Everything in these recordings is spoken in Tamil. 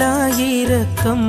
எல்லா இரக்கம்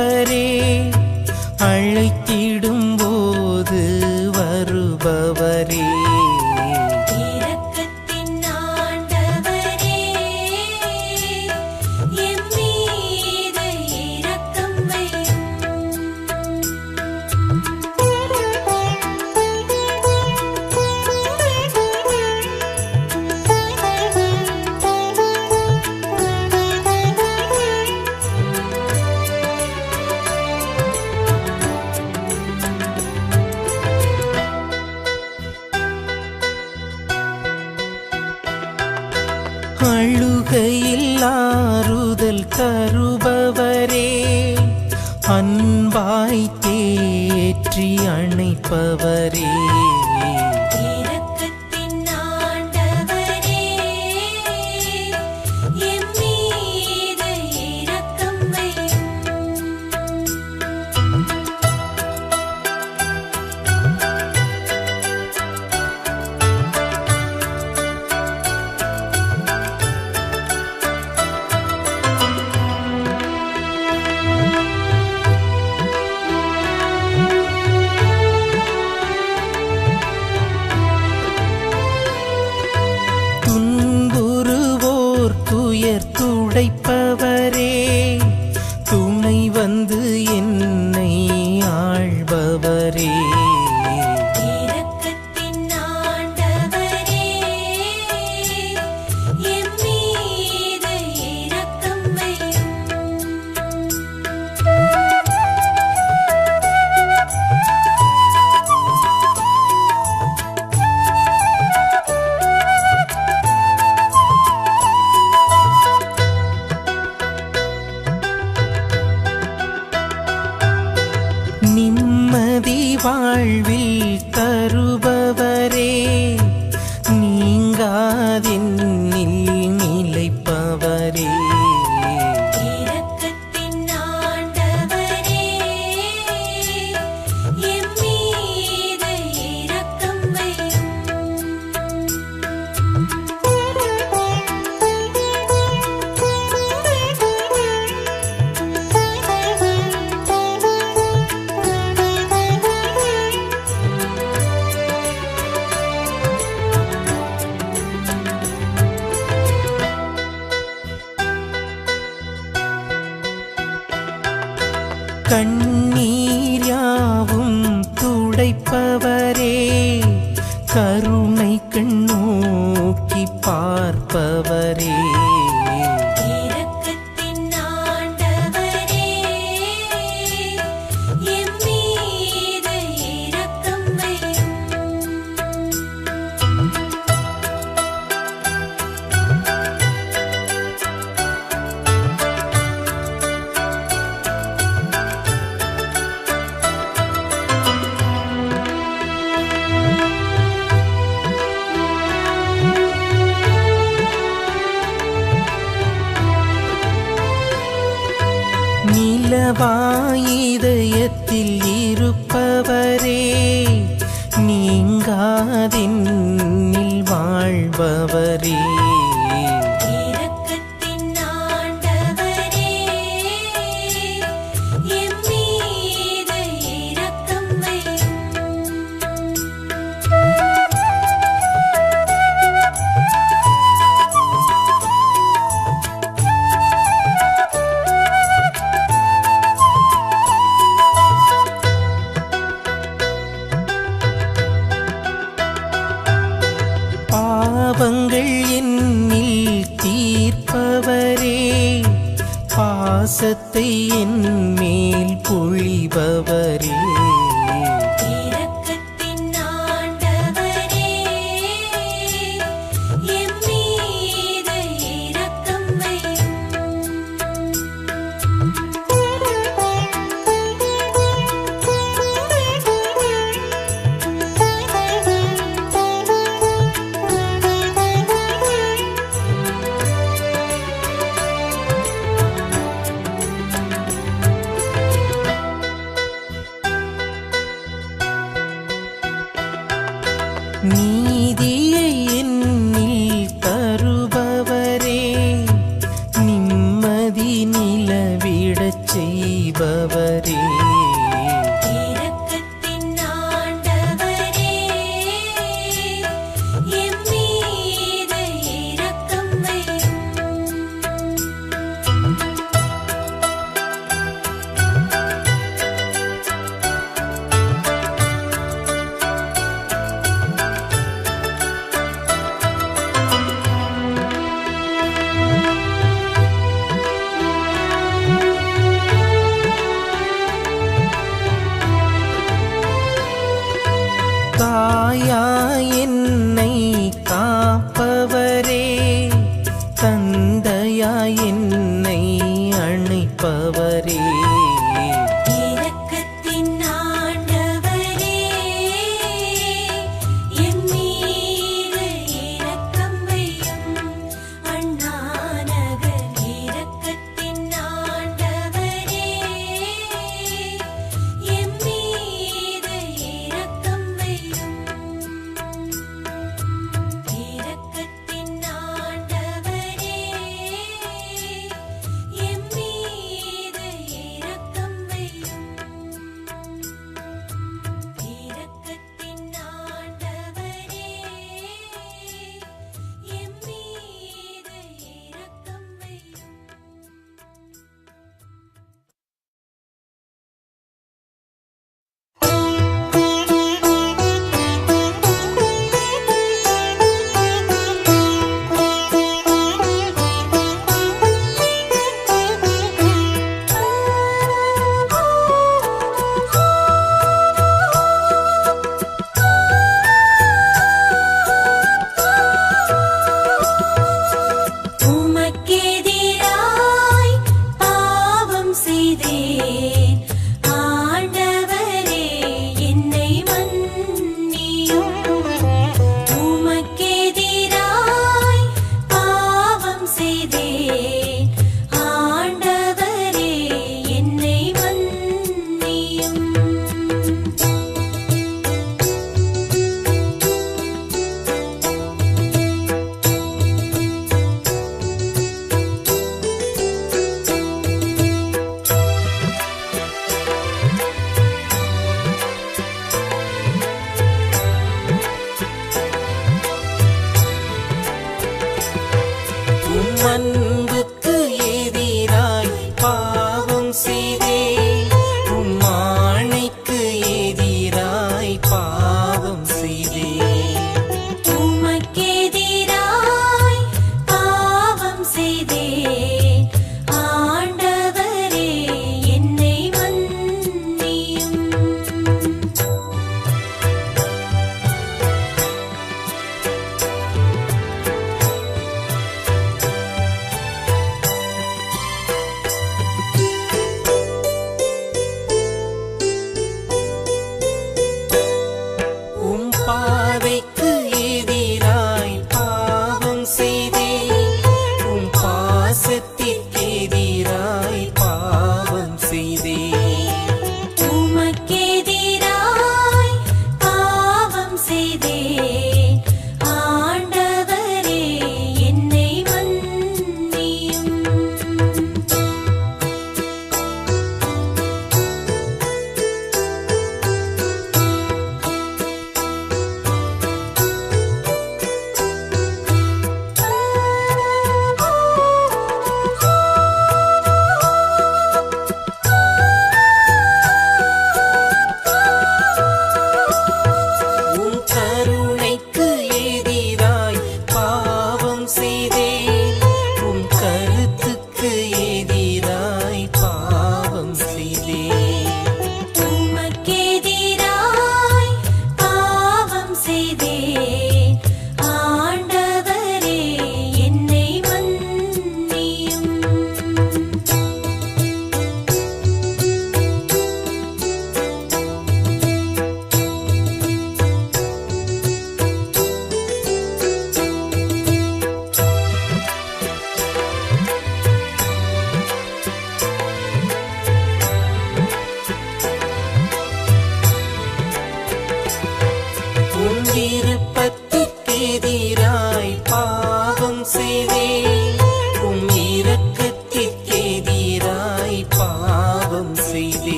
கர்த்தரே அழைத்தீ தருபவரே அன்பாய் தேற்றி அணைப்பவர். துயர் துடைப்ப பார்ப்பவரே கருணை கண்ணோக்கி பார்ப்பவரே. Или என் மேல் பொழிபவரே.